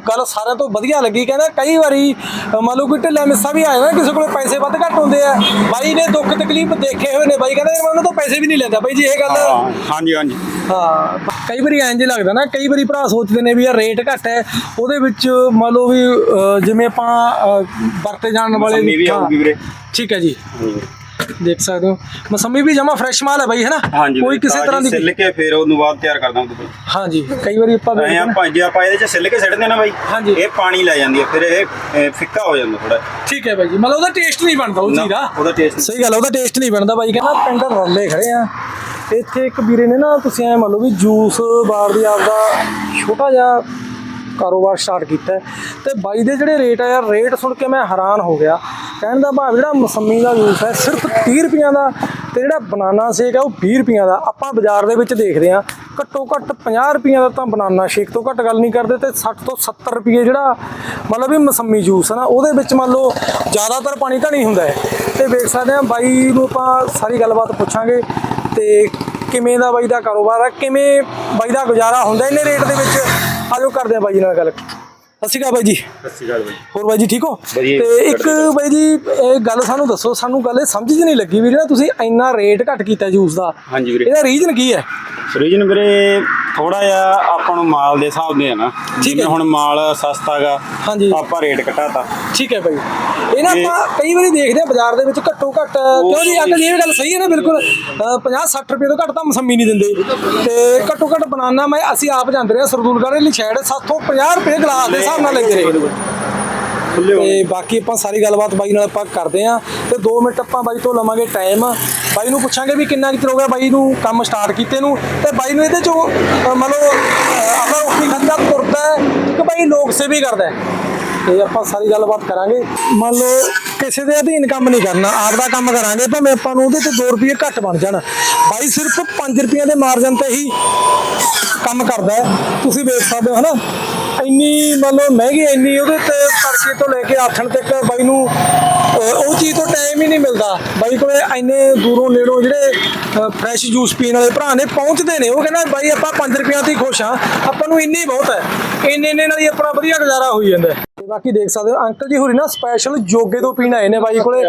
ਗੱਲ ਸਾਰਿਆਂ ਤੋਂ ਵਧੀਆ ਲੱਗੀ ਕਹਿੰਦਾ ਕਈ ਵਾਰੀ ਮੰਨ ਲਓ ਕੋਈ ਢਿੱਲਾ ਮਿੱਸਾ ਵੀ ਆ ਜਾਂਦਾ ਕਿਸੇ ਕੋਲੇ ਪੈਸੇ ਵੱਧ ਘੱਟ ਹੁੰਦੇ ਆ। ਬਾਈ ਨੇ ਦੁੱਖ ਤਕਲੀਫ ਦੇਖੇ ਹੋਏ ਨੇ ਬਾਈ ਕਹਿੰਦਾ ਮੈਂ ਉਹਨਾਂ ਤੋਂ ਪੈਸੇ ਵੀ ਨਹੀਂ ਲੈਂਦਾ। ਬਾਈ ਜੀ ਇਹ ਗੱਲ ਹਾਂ ਹਾਂਜੀ ਹਾਂਜੀ। ਹਾਂ ਕਈ ਵਾਰੀ ਇੰਜ ਲੱਗਦਾ ਨਾ ਕਈ ਵਾਰੀ ਭਰਾ ਸੋਚਦੇ ਨੇ ਵੀ ਯਾਰ ਰੇਟ ਘੱਟ ਹੈ ਉਹਦੇ ਵਿੱਚ ਮੰਨ ਲਓ ਵੀ ਜਿਵੇਂ ਆਪਾਂ ਵਰਤੇ ਜਾਣ ਵਾਲੇ ਮੌਸਮੀ ਵੀ ਆਊਗੀ ਵੀਰੇ। ਠੀਕ ਹੈ ਜੀ। ਦੇਖ ਸਕਦੇ ਹੋ। ਮਸੰਮੀ ਵੀ ਜਮਾ ਫਰੈਸ਼ ਮਾਲ ਹੈ ਬਾਈ ਹੈ ਨਾ? ਹਾਂਜੀ ਕੋਈ ਕਿਸੇ ਤਰ੍ਹਾਂ ਦੀ ਸਿੱਲ ਕੇ ਫਿਰ ਉਹਨੂੰ ਬਾਅਦ ਤਿਆਰ ਕਰਦਾ ਹਾਂ ਉਹਦੇ ਹਾਂਜੀ ਕਈ ਵਾਰੀ ਆਪਾਂ ਐ ਆਪਾਂ ਜੇ ਆਪਾਂ ਇਹਦੇ ਚ ਸਿੱਲ ਕੇ ਸਿੱਟਦੇ ਨਾ ਬਾਈ ਹਾਂਜੀ। ਇਹ ਪਾਣੀ ਲੈ ਜਾਂਦੀ ਹੈ ਫਿਰ ਇਹ ਫਿੱਕਾ ਹੋ ਜਾਂਦਾ ਥੋੜਾ ਠੀਕ ਹੈ ਬਾਈ ਜੀ ਮਤਲਬ ਉਹਦਾ ਟੇਸਟ ਨਹੀਂ ਬਣਦਾ ਉਹ ਦਾ। ਉਹਦਾ ਟੇਸਟ ਸਹੀ ਗੱਲ ਉਹਦਾ ਟੇਸਟ ਨਹੀਂ ਬਣਦਾ ਬਾਈ ਕਹਿੰਦਾ ਪਿੰਡ ਰੱਲੇ ਖੜੇ ਆ। ਇੱਥੇ ਇੱਕ ਵੀਰੇ ਨੇ ਨਾ ਤੁਸੀਂ ਐ ਮੰਨ ਲਓ ਵੀ ਜੂਸ ਬਾਰ ਦੀ ਆਪਦਾ ਛੋਟਾ ਜਿਹਾ ਕਾਰੋਬਾਰ ਸਟਾਰਟ ਕੀਤਾ ਹੈ। ਤੇ ਬਾਈ ਦੇ ਜਿਹੜੇ ਰੇਟ ਆ ਯਾਰ ਰੇਟ ਸੁਣ ਕੇ ਮੈਂ ਹੈਰਾਨ ਹੋ ਗਿਆ। ਕਹਿਣ ਦਾ ਭਾਵ ਜਿਹੜਾ ਮਸੰਮੀ ਦਾ ਜੂਸ ਹੈ, ਸਿਰਫ 30 ਰੁਪਈਆਂ ਦਾ ਤੇ ਜਿਹੜਾ ਬਨਾਨਾ ਸ਼ੇਕ ਹੈ ਉਹ 20 ਰੁਪਈਆਂ ਦਾ। ਆਪਾਂ ਬਾਜ਼ਾਰ ਦੇ ਵਿੱਚ ਦੇਖਦੇ ਆ ਘੱਟੋ ਘੱਟ 50 ਰੁਪਈਆਂ ਦਾ ਤਾਂ ਬਨਾਨਾ ਸ਼ੇਕ ਤੋਂ ਘੱਟ ਗੱਲ ਨਹੀਂ ਕਰਦੇ ਤੇ 60 ਤੋਂ 70 ਰੁਪਏ ਜਿਹੜਾ ਮਤਲਬ ਵੀ ਮਸੰਮੀ ਜੂਸ ਹੈ ਨਾ, ਉਹਦੇ ਵਿੱਚ ਮੰਨ ਲਓ ਜ਼ਿਆਦਾਤਰ ਪਾਣੀ ਤਾਂ ਨਹੀਂ ਹੁੰਦਾ ਹੈ। ਤੇ ਵੇਖ ਸਕਦੇ ਆ ਬਾਈ ਨੂੰ ਆਪਾਂ ਸਾਰੀ ਗੱਲਬਾਤ ਪੁੱਛਾਂਗੇ ਤੇ ਕਿਵੇਂ ਦਾ ਬਾਈ ਦਾ ਕਾਰੋਬਾਰ ਹੈ ਕਿਵੇਂ ਬਾਈ ਦਾ ਗੁਜ਼ਾਰਾ ਹੁੰਦਾ ਇਹਨੇ ਰੇਟ ਦੇ ਵਿੱਚ? ਆਜੋ ਕਰਦੇ ਆ ਬਾਈ ਨਾਲ ਗੱਲ। ਸਤਿ ਸ਼੍ਰੀ ਅਕਾਲ ਬਾਈ ਜੀ। ਸਤਿ ਸ਼੍ਰੀ ਅਕਾਲ ਬਾਈ। ਹੋਰ ਬਾਈ ਜੀ ਠੀਕ ਹੋ? ਤੇ ਇੱਕ ਬਾਈ ਜੀ ਇਹ ਗੱਲ ਸਾਨੂੰ ਦੱਸੋ ਸਾਨੂੰ ਗੱਲ ਇਹ ਸਮਝ ਨਹੀਂ ਲੱਗੀ ਵੀ ਜਿਹੜਾ ਤੁਸੀਂ ਇੰਨਾ ਰੇਟ ਘੱਟ ਕੀਤਾ ਜੂਸ ਦਾ। ਹਾਂਜੀ ਵੀਰੇ। ਇਹਦਾ ਰੀਜ਼ਨ ਕੀ ਹੈ? ਰੀਜਨ ਵੀਰੇ ਥੋੜਾ ਜਿਹਾ ਆਪਾਂ ਨੂੰ ਮਾਲ ਦੇ ਹਿਸਾਬ ਦੇ ਆ ਨਾ ਜਿਵੇਂ। ਹੁਣ ਮਾਲ ਸਸਤਾਗਾ ਹਾਂਜੀ। ਆਪਾਂ ਰੇਟ ਘਟਾਤਾ। ਠੀਕ ਹੈ ਬਾਈ ਇਹ ਨਾ ਆਪਾਂ ਕਈ ਵਾਰੀ ਦੇਖਦੇ ਆ ਬਾਜ਼ਾਰ ਦੇ ਵਿੱਚ ਘੱਟੋ ਘੱਟ ਕਿਉਂ ਜੀ ਅੰਕਲ ਇਹ ਗੱਲ ਸਹੀ ਹੈ ਨਾ ਬਿਲਕੁਲ 50 60 ਰੁਪਏ ਤੋਂ ਘੱਟ ਤਾਂ ਮਸੰਮੀ ਨਹੀਂ ਦਿੰਦੇ। ਤੇ ਘੱਟੋ ਘੱਟ ਬਨਾਨਾ ਮੈਂ ਅਸੀਂ ਆਪ ਜਾਂਦੇ ਰਹੇ ਸਰਦੂਲਗੜ੍ਹ ਲਈ ਸਾਈਡ 750 ਰੁਪਏ ਗਲਾਸ ਦੇ ਹਿਸਾਬ ਨਾਲ ਲੈਂਦੇ ਰਹੇ। ਤੇ ਬਾਕੀ ਆਪਾਂ ਸਾਰੀ ਗੱਲਬਾਤ ਬਾਈ ਨਾਲ ਆਪਾਂ ਕਰਦੇ ਆਂ ਤੇ 2 ਮਿੰਟ ਆਪਾਂ ਬਾਈ ਤੋਂ ਲਵਾਂਗੇ ਟਾਈਮ ਬਾਈ ਨੂੰ ਪੁੱਛਾਂਗੇ ਵੀ ਕਿੰਨਾ ਕੁ ਚਿਰ ਹੋ ਗਿਆ ਬਾਈ ਨੂੰ ਕੰਮ ਸਟਾਰਟ ਕੀਤੇ ਨੂੰ। ਤੇ ਬਾਈ ਨੂੰ ਇਹਦੇ ਚੋਂ ਅਹ, ਮੰਨ ਲਓ ਅਹ, ਆਪਣਾ ਰੋਟੀ ਖਾਂਦਾ ਤੁਰਦਾ ਹੈ ਕਿ ਬਾਈ ਲੋਕ ਸੇਵੀ ਕਰਦਾ ਹੈ। ਤੇ ਆਪਾਂ ਸਾਰੀ ਗੱਲਬਾਤ ਕਰਾਂਗੇ। ਮੰਨ ਲਓ ਕਿਸੇ ਦੇ ਅਧੀਨ ਕੰਮ ਨਹੀਂ ਕਰਨਾ ਆਪ ਦਾ ਕੰਮ ਕਰਾਂਗੇ ਭਾਵੇਂ ਆਪਾਂ ਨੂੰ ਉਹਦੇ ਤੇ 2 ਰੁਪਏ ਘੱਟ ਬਣ ਜਾਣ। ਬਾਈ ਸਿਰਫ 5 ਰੁਪਏ ਦੇ ਮਾਰਜਨ ਤੇ ਹੀ ਕੰਮ ਕਰਦਾ ਤੁਸੀਂ ਵੇਖ ਸਕਦੇ ਹੋ ਹਨਾ? ਇੰਨੀ ਮੰਨ ਲਓ ਮਹਿੰਗੀ ਇੰਨੀ ਉਹਦੇ ਤੇ ਤੜਕੇ ਤੋਂ ਲੈ ਕੇ ਆਥਣ ਤੱਕ ਬਾਈ ਨੂੰ ਉਹ ਚੀਜ਼ ਤੋਂ ਟਾਈਮ ਹੀ ਨਹੀਂ ਮਿਲਦਾ। ਬਾਈ ਕੋਲੇ ਇੰਨੇ ਦੂਰੋਂ ਨੇੜੋਂ ਜਿਹੜੇ ਫਰੈਸ਼ ਜੂਸ ਪੀਣ ਵਾਲੇ ਭਰਾ ਨੇ ਪਹੁੰਚਦੇ ਨੇ। ਉਹ ਕਹਿੰਦਾ ਬਾਈ ਆਪਾਂ 5 ਰੁਪਈਆਂ ਤੇ ਖੁਸ਼ ਹਾਂ। ਆਪਾਂ ਨੂੰ ਇੰਨੀ ਬਹੁਤ ਹੈ। ਇੰਨੇ ਇੰਨੇ ਨਾਲ ਹੀ ਆਪਣਾ ਵਧੀਆ ਗੁਜ਼ਾਰਾ ਹੋਈ ਜਾਂਦਾ। ਤੇ ਬਾਕੀ ਦੇਖ ਸਕਦੇ ਹੋ ਅੰਕਲ ਜੀ ਹੋਰੀ ਨਾ ਸਪੈਸ਼ਲ ਜੋਗੇ ਤੋਂ ਪੀਣ ਆਏ ਨੇ ਬਾਈ ਕੋਲੇ।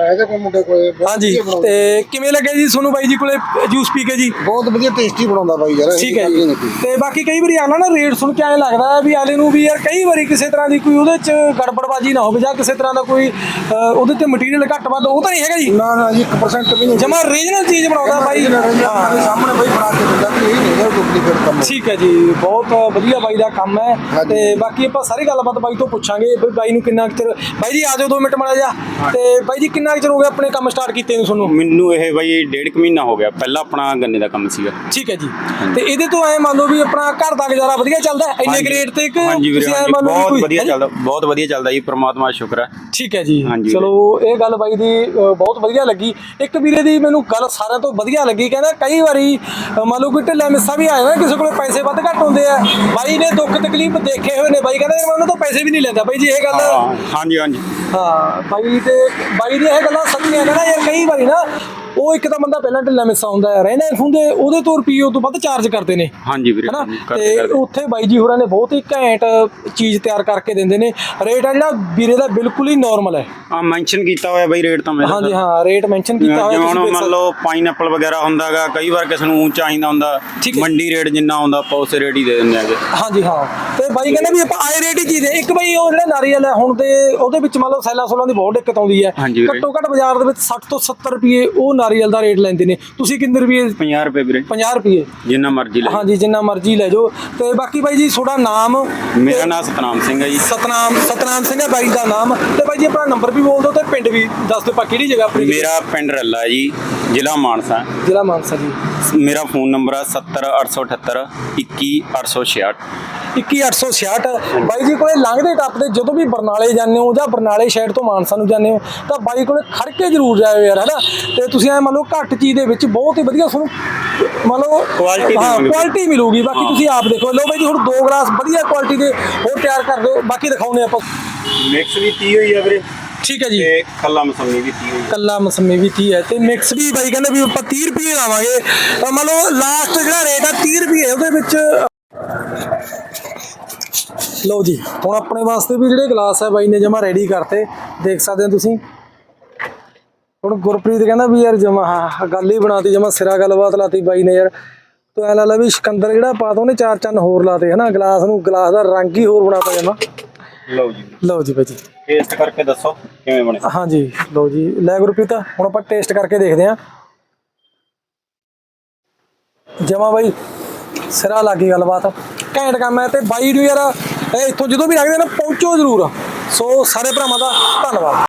ਹਾਂਜੀ। ਤੇ ਕਿਵੇਂ ਲੱਗੇ ਜੀ ਤੁਹਾਨੂੰ ਬਾਈ ਜੀ ਕੋਲੇ ਜੂਸ ਪੀ ਕੇ ਜੀ? ਬਹੁਤ ਵਧੀਆ ਟੇਸਟੀ ਬਣਾਉਂਦਾ ਬਾਈ ਯਾਰ ਠੀਕ ਹੈ ਜੀ। ਤੇ ਬਾਕੀ ਕਈ ਵਾਰੀ ਆਣਾ ਨਾ ਰੇਟ ਸੁਣ ਕੇ ਐਂ ਲੱਗਦਾ ਵੀ ਆਲੇ ਨੂੰ ਵੀ ਯਾਰ ਕਈ ਵਾਰੀ ਕਿਸੇ ਤਰ੍ਹਾਂ ਦੀ ਕੋਈ ਉਹਦੇ ਚ ਗੜਬੜਬਾਜੀ ਨਾ ਹੋਵੇ ਜਾਂ ਕਿਸੇ ਤਰ੍ਹਾਂ ਦਾ ਕੋਈ ਉਹਦੇ ਤੇ ਮਟੀਰੀਅਲ ਘੱਟ ਵੱਧ ਉਹ ਤਾਂ ਨਹੀਂ ਹੈਗਾ ਜੀ। ਨਾ ਨਾ ਜੀ 1% ਵੀ ਨਹੀਂ। ਜਮਾ ਰੀਜਨਲ ਚੀਜ਼ ਬਣਾਉਂਦਾ ਬਾਈ। ਸਾਹਮਣੇ ਬਾਈ ਬਣਾ ਕੇ ਦਿੰਦਾ ਕਿ ਇਹ ਨਹੀਂ ਹੈ ਡੁਪਲੀਕੇਟ ਕੰਮ। ਠੀਕ ਹੈ ਜੀ ਬਹੁਤ ਵਧੀਆ ਬਾਈ ਦਾ ਕੰਮ ਹੈ। ਤੇ ਬਾਕੀ ਆਪਾਂ ਸਾਰੀ ਗੱਲਬਾਤ ਬਾਈ ਤੋਂ ਪੁੱਛਾਂਗੇ ਵੀ ਬਾਈ ਨੂੰ ਕਿੰਨਾ ਚਿਰ ਬਾਈ ਜੀ ਆ ਜਾਓ 2 ਮਿੰਟ ਮਾੜਾ ਜਾ ਤੇ ਬਾਈ ਜੀ ਕਿੰਨਾ ਚਿਰ ਹੋ ਗਿਆ ਆਪਣੇ ਕੰਮ ਸਟਾਰਟ ਕੀਤੇ ਨੂੰ ਤੁਹਾਨੂੰ? ਮੈਨੂੰ ਇਹ ਬਾਈ ਡੇਢ ਕੁ ਮਹੀਨਾ ਹੋ ਗਿਆ ਪਹਿਲਾਂ ਆਪਣਾ ਗੰਨੇ ਦਾ ਕੰਮ ਸੀਗਾ। ਠੀਕ ਹੈ ਜੀ। ਤੇ ਇਹਦੇ ਤੋਂ ਐ ਮੰਨ ਲਓ ਵੀ ਆਪਣਾ ਘਰ ਦਾ ਗੁਜ਼ਾਰਾ ਵਧੀਆ ਚੱਲਦਾ ਹੈ? ਇੰਨੇ ਗ੍ਰੇਡ ਤੇ ਕਿ ਹਾਂਜੀ ਵੀਰੇ ਬਹੁਤ ਵਧੀਆ? ਚੱਲਦਾ ਬਹੁਤ ਵਧੀਆ ਚੱਲਦਾ ਜੀ ਪ੍ਰਮਾਤਮਾ ਦਾ ਸ਼ੁਕਰ ਹੈ। ਠੀਕ ਹੈ ਜੀ। ਚਲੋ ਇਹ ਗੱਲ ਬਾਈ ਦੀ ਬਹੁਤ ਵਧੀਆ ਲੱਗੀ। ਇੱਕ ਵੀਰੇ ਦੀ ਮੈਨੂੰ ਗੱਲ ਸਾਰਿਆਂ ਤੋਂ ਵਧੀਆ ਲੱਗੀ ਕਹਿੰਦਾ ਕਈ ਵਾਰੀ ਮੰਨ ਲਓ ਕੋਈ ਢਿੱਲਾ ਮਿੱਸਾ ਵੀ ਆ ਜਾਂਦਾ ਕਿਸੇ ਕੋਲੇ ਪੈਸੇ ਵੱਧ ਘੱਟ ਹੁੰਦੇ ਆ। ਬਾਈ ਨੇ ਦੁੱਖ ਤਕਲੀਫ ਦੇਖੇ ਹੋਏ ਨੇ ਬਾਈ ਕਹਿੰਦਾ ਮੈਂ ਉਹਨਾਂ ਤੋਂ ਪੈਸੇ ਵੀ ਨਹੀਂ ਲੈਂਦਾ। ਬਾਈ ਜੀ ਇਹ ਗੱਲ ਹਾਂਜੀ ਹਾਂਜੀ। ਹਾਂ ਬਾਈ ਤੇ ਬਾਈ ਦੀ ਇਹ ਗੱਲਾਂ ਸੱਚੀਆਂ ਨੇ ਨਾ ਯਾਰ ਕਈ ਵਾਰੀ ਨਾ ਉਹ ਇੱਕ ਤਾਂ ਬੰਦਾ ਪਹਿਲਾਂ ਢਿੱਲਾ ਮਿੱਸਾ ਹੁੰਦਾ ਹੈ ਰਹਿੰਦੇ ਹੁੰਦੇ ਉਹਦੇ ਤੋਂ ਰੁਪਈਏ ਤੋਂ ਵੱਧ ਚਾਰਜ ਕਰਦੇ ਨੇ। ਹਾਂਜੀ ਵੀਰੇ ਹਨਾ? ਤੇ ਉੱਥੇ ਬਾਈ ਜੀ ਹੋਰਾਂ ਨੇ ਬਹੁਤ ਹੀ ਘੈਂਟ ਚੀਜ਼ ਤਿਆਰ ਕਰਕੇ ਦਿੰਦੇ ਨੇ। ਰੇਟ ਆ ਜਿਹੜਾ ਵੀਰੇ ਦਾ ਬਿਲਕੁਲ ਹੀ ਨਾਰਮਲ ਹੈ। ਆ ਮੈਂਸ਼ਨ ਕੀਤਾ ਹੋਇਆ ਬਾਈ ਰੇਟ ਤਾਂ ਮੇਰਾ ਹਾਂਜੀ ਹਾਂ ਰੇਟ ਮੈਂਸ਼ਨ ਕੀਤਾ ਹੋਇਆ ਜਿਵੇਂ ਮੰਨ ਲਓ ਪਾਈਨਐਪਲ ਵਗੈਰਾ ਹੁੰਦਾਗਾ ਕਈ ਵਾਰ ਕਿਸੇ ਨੂੰ ਚਾਹੀਦਾ ਹੁੰਦਾ। ਮੰਡੀ ਰੇਟ ਜਿੰਨਾ ਹੁੰਦਾ ਆਪਾਂ ਉਸੇ ਰੇਟ ਹੀ ਦੇ ਦਿੰਦੇ ਆਗੇ ਹਾਂਜੀ ਹਾਂ। ਤੇ ਬਾਈ ਕਹਿੰਦਾ ਵੀ ਆਪਾਂ ਆਏ ਰੇਟ ਹੀ ਚੀਜ਼ ਇੱਕ ਬਾਈ ਉਹ ਜਿਹੜਾ ਨਾਰੀਅਲ ਹੈ ਹੁਣ ਤੇ ਉਹਦੇ ਵਿੱਚ ਮੰਨ ਲਓ ਸੈਲਾ ਸੋਲਾਂ ਦੀ ਬਹੁਤ ਦਿੱਕਤ ਆਉਂਦੀ ਹੈ। ਘੱਟੋ ਘੱਟ ਬਾਜ਼ਾਰ ਦੇ ਵਿੱਚ 60 ਤੋਂ 70 ਰੁਪਏ ਉਹ ਨਾਰੀਅਲ ਦਾ ਰੇਟ ਲੈਂਦੇ ਨੇ। ਤੁਸੀਂ ਕਿੰਨੇ ਰੁਪਏ? 50 ਰੁਪਏ ਵੀਰੇ। 50 ਰੁਪਏ। ਜਿੰਨਾ ਮਰਜ਼ੀ ਲੈ ਹਾਂਜੀ ਜਿੰਨਾ ਮਰਜ਼ੀ ਲੈ ਜਾਓ। ਤੇ ਬਾਕੀ ਬਾਈ ਜੀ ਤੁਹਾਡਾ ਨਾਮ? ਮੇਰਾ ਨਾਮ ਸਤਨਾਮ ਸਿੰਘ ਹੈ ਜੀ। ਸਤਨਾਮ ਸਤਨਾਮ ਸਿੰਘ ਹੈ ਬਾਈ ਦਾ ਨਾਮ। ਤੇ ਬਾਈ ਜੀ ਆਪਣਾ ਨੰਬਰ ਵੀ ਬੋਲ ਦਿਓ ਤੇ ਪਿੰਡ ਵੀ ਦੱਸ ਦਿਓ ਪਾ ਕਿਹੜੀ ਜਗ੍ਹਾ ਆਪਣੀ ਮੇਰਾ ਪਿੰਡ ਰੱਲਾ ਜੀ ਜ਼ਿਲ੍ਹਾ ਮਾਨਸਾ। ਜ਼ਿਲ੍ਹਾ ਮਾਨਸਾ ਜੀ। ਮੇਰਾ ਫੋਨ ਨੰਬਰ ਹੈ 70878 21866 21866 ਬਾਈ ਜੀ ਕੋਲੇ ਲੰਘਦੇ ਟੱਪਦੇ ਜਦੋਂ ਵੀ ਬਰਨਾਲੇ ਜਾਂਦੇ ਹੋ ਜਾਂ ਬਰਨਾਲੇ ਸ਼ਹਿਰ ਤੋਂ ਮਾਨਸਾ ਨੂੰ ਜਾਂਦੇ ਹੋ ਤਾਂ ਬਾਈ ਕੋਲੇ ਖੜ ਕੇ ਜ਼ਰੂਰ ਜਾਇਓ ਯਾਰ ਹੈਨਾ ਤੇ ਤੁਸੀਂ ਐ ਮੰਨ ਲਓ ਘੱਟ ਚੀਜ਼ ਦੇ ਵਿੱਚ ਬਹੁਤ ਹੀ ਵਧੀਆ ਤੁਹਾਨੂੰ ਮੰਨ ਲਓ ਹਾਂ। ਕੁਆਲਿਟੀ ਮਿਲੂਗੀ। ਬਾਕੀ। ਤੁਸੀਂ ਆਪ ਦੇਖੋ। ਲਓ ਬਾਈ ਜੀ ਹੁਣ ਦੋ ਗਲਾਸ ਵਧੀਆ ਕੁਆਲਿਟੀ ਦੇ ਹੋਰ ਤਿਆਰ ਕਰ ਦਿਓ। ਬਾਕੀ ਦਿਖਾਉਂਦੇ ਆਪਾਂ। ਮਿਕਸ ਵੀ 30 ਹੋਈ ਹੈ ਵੀਰੇ। ਠੀਕ ਹੈ ਜੀ। ਤੇ ਖੱਲਾ ਮਸੰਮੀ ਵੀ 30 ਹੋਈ ਹੈ ਕੱਲਾ ਮਸੰਮੀ ਵੀ 30 ਹੈ। ਤੇ ਮਿਕਸ ਵੀ ਬਾਈ ਕਹਿੰਦੇ ਵੀ ਆਪਾਂ 30 ਰੁਪਏ ਲਾਵਾਂਗੇ। ਤਾਂ ਮੰਨ ਲਓ ਲਾਸਟ ਜਿਹੜਾ ਰੇਟ ਆ 30 ਰੁਪਏ ਉਹਦੇ ਵਿੱਚ ਲਓ ਜੀ ਹੁਣ ਆਪਣੇ ਵਾਸਤੇ ਵੀ ਜਿਹੜੇ ਗਲਾਸ ਹੈ ਬਾਈ ਨੇ ਜਮਾ ਰੈਡੀ ਕਰਤੇ ਦੇਖ ਸਕਦੇ ਹੋ ਤੁਸੀਂ। ਹੁਣ ਗੁਰਪ੍ਰੀਤ ਕਹਿੰਦਾ ਵੀ ਯਾਰ ਜਮਾ ਹਾਂ ਗੱਲ ਹੀ ਬਣਾਤੀ ਜਮਾ ਸਿਰਾ ਗੱਲਬਾਤ ਲਾਤੀ ਬਾਈ ਨੇ ਯਾਰ। ਤੂੰ ਐ ਲਾ ਲਾ ਵੀ ਸਿਕੰਦਰ ਜਿਹੜਾ ਪਾਤਾ ਉਹਨੇ ਚਾਰ ਚੰਨ ਹੋਰ ਲਾਤੇ ਹਨਾ ਗਲਾਸ ਨੂੰ ਗਲਾਸ ਦਾ ਰੰਗ ਹੀ ਹੋਰ ਬਣਾਤਾ ਜਮਾ ਲਓ ਜੀ। ਲਓ ਜੀ ਬਾਈ ਜੀ। ਟੇਸਟ ਕਰਕੇ ਦੱਸੋ ਕਿਵੇਂ ਬਣੇ? ਹਾਂਜੀ ਲਓ ਜੀ। ਲੈ ਗੁਰਪ੍ਰੀਤ ਹੁਣ ਆਪਾਂ ਟੇਸਟ ਕਰਕੇ ਦੇਖਦੇ ਹਾਂ। ਜਮਾ ਬਾਈ ਸਿਰਾ ਲੱਗੀ ਗੱਲਬਾਤ। ਘੈਂਟ ਕੰਮ ਹੈ ਤੇ ਬਾਈ ਨੂੰ ਯਾਰ ਇਹ ਇੱਥੋਂ ਜਦੋਂ ਵੀ ਲੱਗਦੇ ਨਾ ਪਹੁੰਚੋ ਜ਼ਰੂਰ। ਸੋ ਸਾਰੇ ਭਰਾਵਾਂ ਦਾ ਧੰਨਵਾਦ।